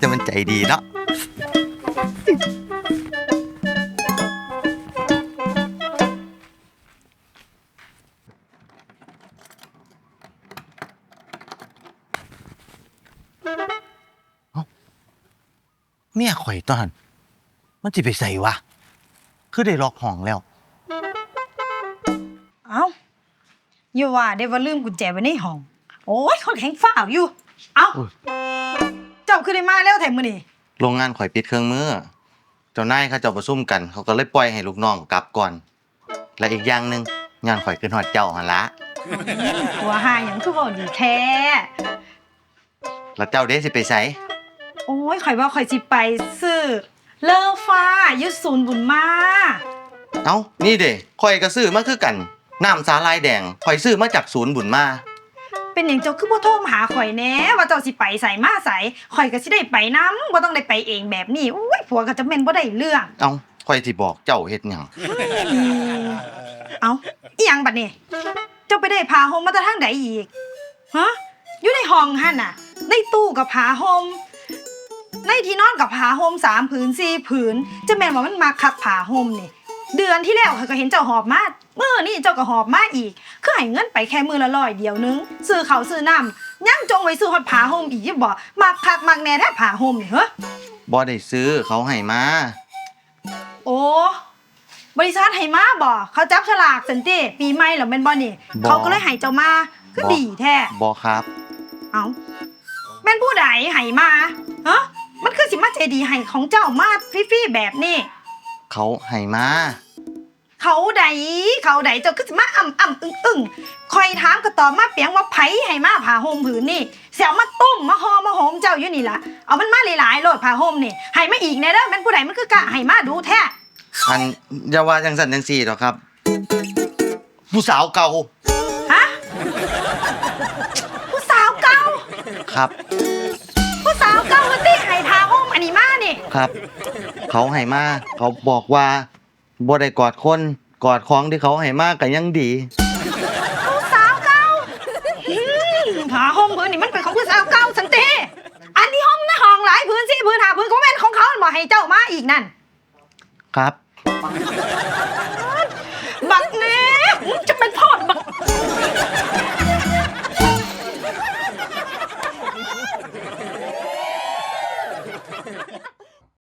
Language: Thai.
แต่มันใจดีเนาะเอ้าเมียข่อยตอน มันจะไปใส่วะ คือได้ล็อกห้องแล้ว เอ้าอย่าว่าได้ว่าลืมกุญแจไว้ในห้อง โอ้ยคนแข็งฝ้าวอยู่ เอ้าอุ๊ยเจ้าคือได้มาแล้วแถมมื้อนี้โรงงานข่อยปิดเครื่องมือ เจ้านายเขาเจ้าประชุมกัน เขาก็เลยปล่อยให้ลูกน้องกลับก่อน และอีกอย่างหนึ่งงานข่อยขึ้นหอดเจ้าหันละหัวหาหยังคือบ่ดีแท้ แล้วเจ้าเด้สิไปใส่โอ้ยข่อยว่าข่อยสิไปซื้อเลอฟ้ายุดศูนย์บุญมาเอ้านี่เด้ข่อยก็ซื้อมาคือกัน น้ำสาลายแดงข่อยซื้อมาจากศูนย์บุญมา เป็นหยังเจ้าคือบ่โทรมาหาข่อยแหน่ว่าเจ้าสิไปใส่มาใส่ข่อยก็สิได้ไปนํบ่ต้องได้ไปเองแบบนี้โอ้ยผัวก็จะแม่นบ่ได้เรื่องเอ้าข่อยสิบอกเจ้าเฮ็ดหยังอืมเอาอีหยังบัดนี้ เจ้าไปได้ผ้าห่มมาแต่ทางใดอีกฮะอยู่ในห้องหั่นน่ะ ในตู้กับผ้าห่มในที่นอนกับผ้าห่มสามผืนสี่ผืนจะแม่นว่ามันมาคักผ้าห่มนี่ เดือนที่แล้วเขาก็เห็นเจ้าหอบมาเมื่อนี่เจ้าก็หอบมาอีก คือให้เงินไปแค่มือละร้อยเดียวนึงซื้อเขาวซื้อน้ำยังจงไว้ซื้อฮอดผ้าห่มอีกอยี่บ่มักคักมักแน่แท้ผ้าห่มนี่เฮ้บ่ได้ซื้อเขาให้มา โอ้ บริษัทให้มาบ่เขาจับฉลากสันติปีใหม่เหรอแม่นบ่นี่ บ่ เขาก็เลยให้เจ้ามาก็บ่ดีแท้ บ่ครับ เอ้าแม่นผู้ใดให้มาฮะมันคือสิมาใจดีให้ของเจ้ามาฟรีๆแบบนี้ เขาให้มา เขาใดเขาใดเจ้าคือสิมาอ่ำอ่ำอึ้งอึ้งคอยถามก็ตอบมาเปียงว่าไผให้มาผ้าห่มผืนนี่เสียวมาตุ้มมาห่อมาโหมเจ้าอยู่นี่ล่ะเอามันมาหลายๆโลดผ้าห่มนี่ให้มาอีกแน่เด้อแม่นผู้ใดมันคือกะให้มาดูแท้อันอย่าว่าจังสันจังสี่หรอกครับ ผู้สาวเก่าฮะผู้สาวเก่าครับ ผู้สาวเก่าก็ตีไห้พาห้องอันนี้มานี่ครับ เขาให้มาเขาบอกว่าบ่ได้กอดคนกอดของที่เขาให้มาก็ยังดี ผู้สาวเก่าอืมพาห้องพื้นนี่มันเป็นของผู้สาวเก่าสันเตอันนี้ห้องนะห้องหลายพื้นสี่พื้นหาพื้นก็แม่นของเขาบอกให้เจ้ามาอีกนั่น ครับ